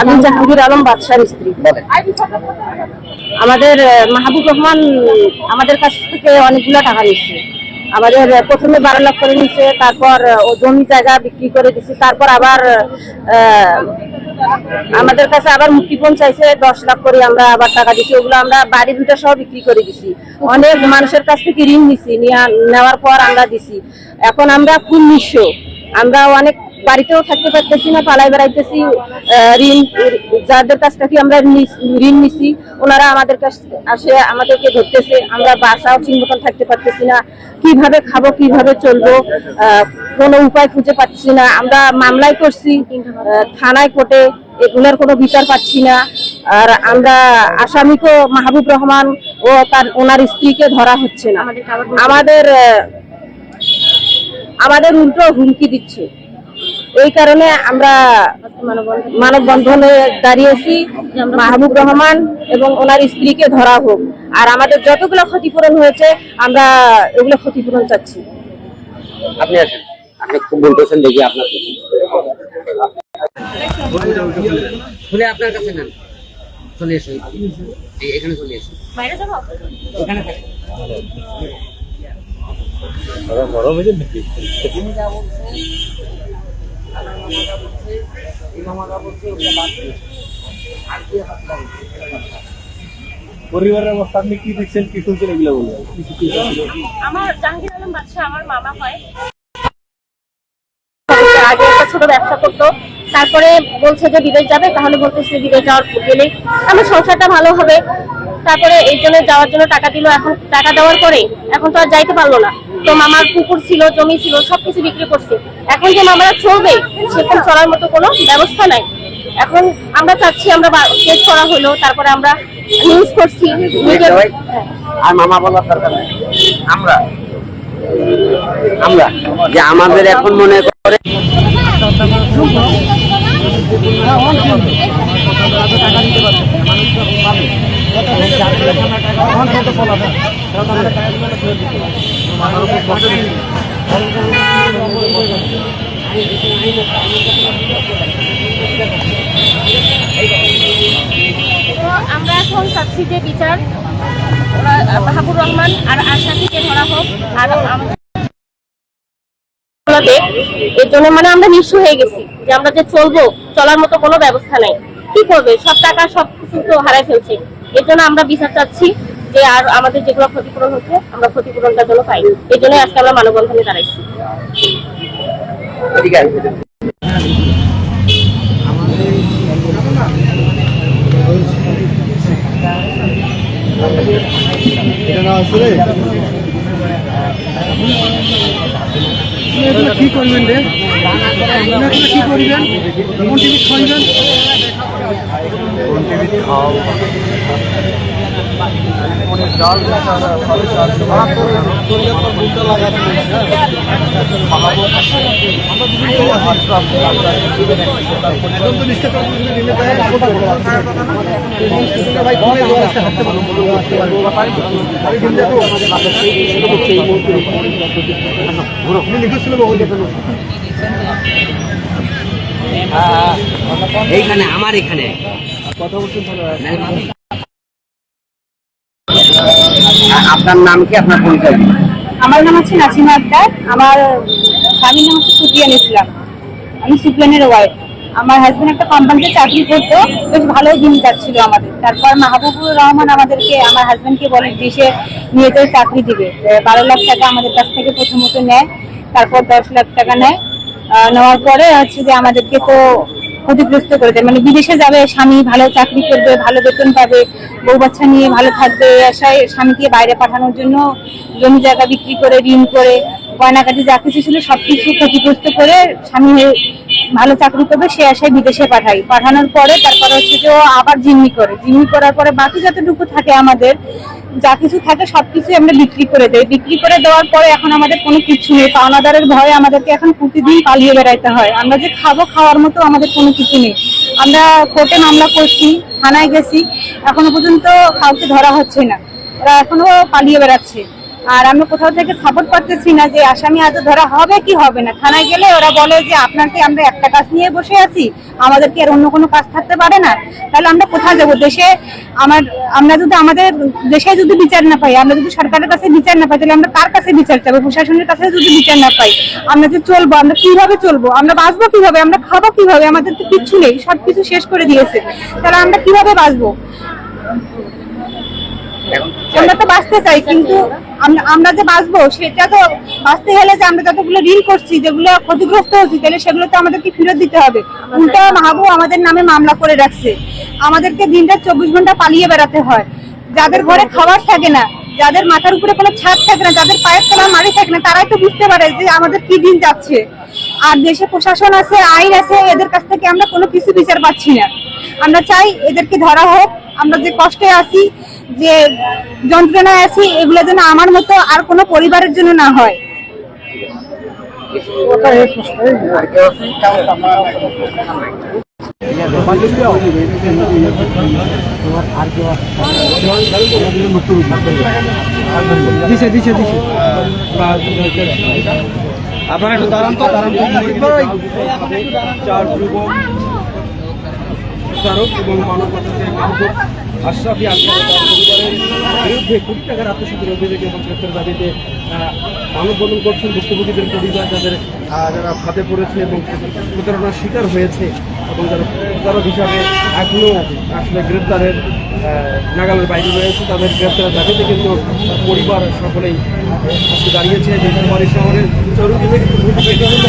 আমি জাহাঙ্গীর আলম বাদশার স্ত্রী। আমাদের মাহবুব রহমান আমাদের কাছ থেকে অনেকগুলো টাকা নিচ্ছে। আমাদের প্রথমে বারো লাখ করে নিচ্ছে তারপর জমি জায়গা বিক্রি করে দিচ্ছে তারপর আবার আমাদের কাছে আবার মুক্তিপণ চাইছে, দশ লাখ করে আমরা আবার টাকা দিচ্ছি ওগুলো আমরা বাড়ি ভিটা সহ বিক্রি করে দিছি। অনেক মানুষের কাছ থেকে ঋণ নিছি নেওয়ার পর আমরা দিছি। এখন আমরা খুব নিঃস্ব। আমরা অনেক বাড়িতেও থাকতে পারতেছি না পালাই বেড়াইতেছি ঋণ যাদের কাছ থেকে আমরা ঋণ নিছি ওনারা আমাদের কাছ আসে আমাদেরকে ধরতেছে আমরা বাসাও ঠিক মতন থাকতে পারতেছি না কীভাবে খাব কীভাবে চলবো কোনো উপায় খুঁজে পাচ্ছি না আমরা মামলায় করছি থানায় কোর্টে এগুলোর কোনো বিচার পাচ্ছি না আর আমরা আসামিকেও মাহবুব রহমান ও তার ওনার স্ত্রীকে ধরা হচ্ছে না। আমাদের আমাদের উল্টো হুমকি দিচ্ছে। এই কারণে আমরা মানববন্ধনে দাঁড়িয়েছি মাহবুব রহমান এবং ওনার স্ত্রীকে ধরা হোক। আর আমাদের যতগুলো ক্ষতিপূরণ হয়েছে আমরা এগুলো ক্ষতিপূরণ চাচ্ছি। আপনি আসেন। আপনি খুব বলতেছেন দেখি আপনার শুনে আপনার কাছে নেন। চলে এসো এখানে চলে এসো এখানে থাকেন। পরিবারের অবস্থা আপনি কি দেখছেন, কি শুনছেন এগুলো বলবেন আমার জাহাঙ্গীর আলম বাদশাহ আমার মামা হয়। আগে একটা ছোট ব্যবসা করতো, তারপরে বলছে যে বিদেশ যাবে, তাহলে বলতেছে বিদেশ যাওয়ার গেলে আমার সংসারটা ভালো হবে। তারপরে এই জন্য যাওয়ার জন্য টাকা দিল, এখন টাকা দেওয়ার পরে এখন তো আর যাইতে পারল না। তো মামার পুকুর ছিল জমি ছিল সবকিছু বিক্রি করছে। এখন যে মামারা চলবে সেরকম চলার মতো কোনো ব্যবস্থা নাই। এখন আমরা চাচ্ছি আমরা কেস করা হলো তারপরে আমরা নিউজ করছি আর মামা বলার দরকার নেই। আমরা। আমরা। যে আমাদের এখন মনে করে তো আমরা এখন চাচ্ছি যে বিচার মাহবুব রহমান আর আশাফিকে ধরা হোক, আর এর জন্য মানে আমরা নিঃস্ব হয়ে গেছি যে আমরা যে চলবো, চলার মতো কোনো ব্যবস্থা নেই। কি করবে? সব টাকা, সব কিছু তো হারাই ফেলছে। এর জন্য আমরা বিচার চাচ্ছি। যে আর আমাদের যেগুলো ক্ষতিপূরণ হচ্ছে আমরা ক্ষতিপূরণটার জন্য পাইনি। এই জন্য আজকে আমরা মানববন্ধনে দাঁড়াইছি। এদিকে আসবেন। এটা না আছে রে? কি করবেন? রে এগুলো কি করবেন কোন টিভি খাইবেন কোন টিভি খাও এইখানে, আমার এখানে। আপনার নাম কি? আপনার পরিচয় আমার নাম হচ্ছে নাসিমা আক্তার। আমার স্বামীর নাম হচ্ছে সুপ্রিয়ান ইসলাম। আমি সুপ্রিয়ানের ওয়াইফ আমার হাজব্যান্ড একটা কোম্পানিতে চাকরি করতো। বেশ ভালো দিন যাচ্ছিল আমাদের। তারপর মাহবুবুর রহমান আমাদেরকে, আমার হাজবেন্ডকে বলে দেশে নিয়ে যেয়ে চাকরি দিবে। বারো লাখ টাকা আমাদের কাছ থেকে প্রথমত নেয়। তারপর দশ লাখ টাকা নেয়। নেওয়ার পরে হচ্ছে যে আমাদেরকে তো ক্ষতিগ্রস্ত করে দেয়। মানে বিদেশে যাবে, স্বামী ভালো চাকরি করবে, ভালো বেতন পাবে, বউ বাচ্চা নিয়ে ভালো থাকবে, আশায় স্বামীকে বাইরে পাঠানোর জন্য জমি জায়গা বিক্রি করে, ঋণ করে গয়নাকাটি যা কিছু ছিল সব কিছু ক্ষতিগ্রস্ত করে স্বামী ভালো চাকরি করবে, সে আশায় বিদেশে পাঠাই পাঠানোর পরে তারপরে হচ্ছে যে ও আবার জিম্মি করে। জিম্মি করার পরে বাকি যতটুকু থাকে আমাদের যা কিছু থাকে সবকিছু আমরা বিক্রি করে দেই। বিক্রি করে দেওয়ার পরে এখন আমাদের কোনো কিছু নেই। পাওনাদারের ভয়ে আমাদেরকে এখন প্রতিদিন পালিয়ে বেড়াইতে হয়। আমরা যে খাব খাওয়ার মতো আমাদের কোনো কিছু নেই। আমরা কোর্টে মামলা করছি, থানায় গেছি, এখনও পর্যন্ত কাউকে ধরা হচ্ছে না। ওরা এখনও পালিয়ে বেড়াচ্ছে। আর আমি কোথাও থেকে সাপোর্ট করতেছি না যে আসামি আজ ধরা হবে কি হবে না। থানায় গেলে ওরা বলে যে আপনাকে আমরা একটা কাজ নিয়ে বসে আছি আমাদের কি আর অন্য কোনো কাজ থাকতে পারে না। তাহলে আমরা কোথায় যাব? দেশে আমার, আমরা যদি আমাদের দেশে যদি বিচার না পাই, আমরা যদি সরকারের কাছে বিচার না পাই, তাহলে আমরা কার কাছে বিচার চাবো? প্রশাসনের কাছে যদি বিচার না পাই, আমরা যে চলবো, আমরা কীভাবে চলবো? আমরা বাঁচবো কীভাবে? আমরা খাব কীভাবে? আমাদের তো কিচ্ছু নেই, সবকিছু শেষ করে দিয়েছে। তাহলে আমরা কীভাবে বাঁচবো? আমরা তো বাঁচতে চাই, কিন্তু আমরা- যে বাঁচবো, সেটা তো বাঁচতে হলে যে আমরা যতগুলো ঋণ করছি, যেগুলো ক্ষতিগ্রস্ত হচ্ছি তাহলে সেগুলো তো আমাদেরকে ফেরত দিতে হবে। উল্টা মাহবুব আমাদের নামে মামলা করে রাখছে। আমাদেরকে দিনটা চব্বিশ ঘণ্টা পালিয়ে বেড়াতে হয়। যাদের ঘরে খাবার থাকে না, যাদের মাথার উপরে কোনো ছাদ থাকে না, যাদের পায়ের তলা মারি থাকে না, তারাই তো বুঝতে পারে যে আমাদের কি দিন যাচ্ছে। আর দেশে প্রশাসন আছে, আইন আছে, এদের কাছ থেকে আমরা কোনো কিছু বিচার পাচ্ছি না। আমরা চাই এদেরকে ধরা হোক, আমরা যে কষ্টে আছি যে যন্ত্রণায় আছি, এগুলো যেন আমার মতো আর কোনো পরিবারের জন্য না হয়। আপনারা একটু দাঁড়ান তো, দাঁড়ান চার যুবক এবং আশরাফি পরিবারের বিরুদ্ধে কোটি টাকার আত্মসাতের অভিযোগে এবং গ্রেপ্তার দাবিতে মানববন্ধন করছেন ভুক্তভোগীদের পরিবার যাদের যারা ফাঁদে পড়েছে এবং প্রতারণার শিকার হয়েছে এবং যারা প্রতারক হিসাবে এখনও আসলে গ্রেপ্তারের নাগালের বাইরে রয়েছে, তাদের গ্রেপ্তারের দাবিতে কিন্তু পরিবার সকলেই আজকে দাঁড়িয়েছে যে শহরের চরুকি থেকে আমরা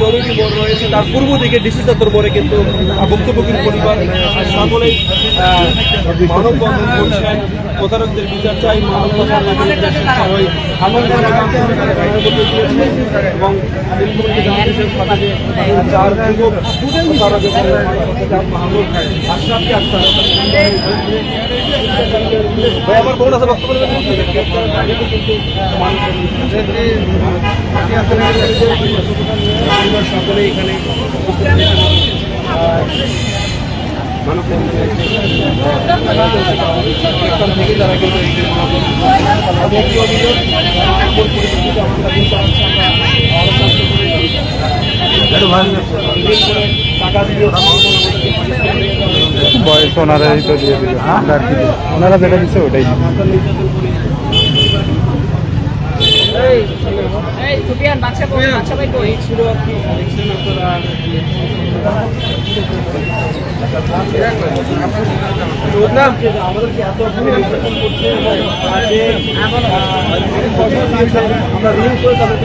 জরুরি মোড় রয়েছে। তার পূর্ব দিকে ডিসি চত্বর মোড়ে কিন্তু ভুক্তভোগীর পরিবার সকলেই মানববন্ধন করছেন প্রতারকদের বিচার। চাই এবং নীলকুমারকে জানাচ্ছেন সাথে যে চার যুবক মাহমুদ আশরাফকে সকলে এখানে বয়স ওনারাই তো দিয়ে দিল। ওনারা যেটা দিচ্ছে ওটাই দিব। এই ছিল আর কি দেখছেন আপনারা বললাম যে আমাদেরকে এত নির্যাতন করছে এবং আগে, আমরা ঋণ করে তাদেরকে